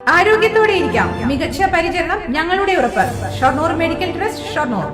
ആരോഗ്യത്തോടെ ഇരിക്കാം. മികച്ച പരിചരണം ഞങ്ങളുടെ ഉറപ്പ്. Shoranur medical trust Shoranur.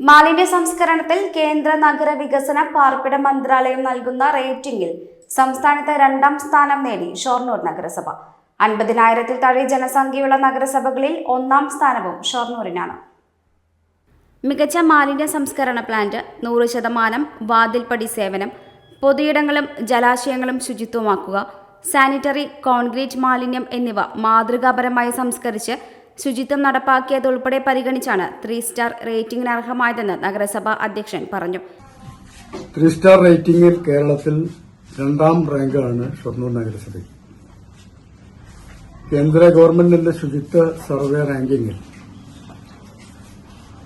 മാലിന്യ സംസ്കരണത്തിൽ കേന്ദ്ര നഗര വികസന പാർപ്പിട മന്ത്രാലയം നൽകുന്ന റേറ്റിംഗിൽ സംസ്ഥാനത്ത് രണ്ടാം സ്ഥാനം നേടി ഷൊർണൂർ നഗരസഭ. അൻപതിനായിരത്തിൽ താഴെ ജനസംഖ്യയുള്ള നഗരസഭകളിൽ ഒന്നാം സ്ഥാനവും ഷൊർണൂരിനാണ്. മികച്ച മാലിന്യ സംസ്കരണ പ്ലാന്റ് നൂറ് ശതമാനം വാതിൽപ്പടി സേവനം പൊതുയിടങ്ങളും ജലാശയങ്ങളും ശുചിത്വമാക്കുക സാനിറ്ററി കോൺക്രീറ്റ് മാലിന്യം എന്നിവ മാതൃകാപരമായി സംസ്കരിച്ച് ശുചിത്വം നടപ്പാക്കിയതുൾപ്പെടെ പരിഗണിച്ചാണ് ത്രീ സ്റ്റാർ റേറ്റിംഗിന് അർഹമായതെന്ന് നഗരസഭാ അധ്യക്ഷൻ പറഞ്ഞു. ത്രീ സ്റ്റാർ റേറ്റിംഗിൽ കേരളത്തിൽ രണ്ടാം റാങ്കാണ് ഷൊർണൂർ നഗരസഭ കേന്ദ്ര ഗവൺമെന്റിന്റെ ശുചിത്വ സർവേ റാങ്കിങ്ങിൽ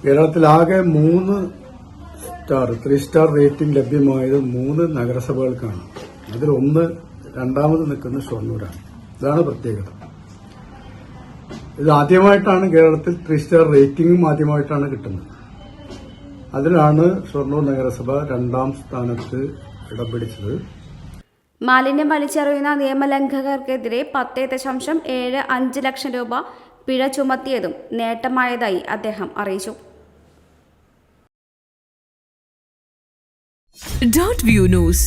കേരളത്തിലാകെ മൂന്ന് സ്റ്റാർ ത്രീ സ്റ്റാർ റേറ്റിംഗ് ലഭ്യമായത് മൂന്ന് നഗരസഭകൾക്കാണ്. അതിൽ ഒന്ന് രണ്ടാമത് നിൽക്കുന്ന ഷൊർണൂരാണ്. ഇതാണ് പ്രത്യേകത. ഇത് ആദ്യമായിട്ടാണ് കേരളത്തിൽ ത്രീ സ്റ്റാർ റേറ്റിംഗും ആദ്യമായിട്ടാണ് കിട്ടുന്നത്. അതിലാണ് ഷൊർണൂർ നഗരസഭ രണ്ടാം സ്ഥാനത്ത് ഇടം പിടിച്ചത് മാലിന്യം വലിച്ചെറിയുന്ന നിയമലംഘകർക്കെതിരെ പത്ത് ദശാംശം ഏഴ് അഞ്ച് ലക്ഷം രൂപ പിഴ ചുമത്തിയതും നേട്ടമായതായി അദ്ദേഹം അറിയിച്ചു. Dot view news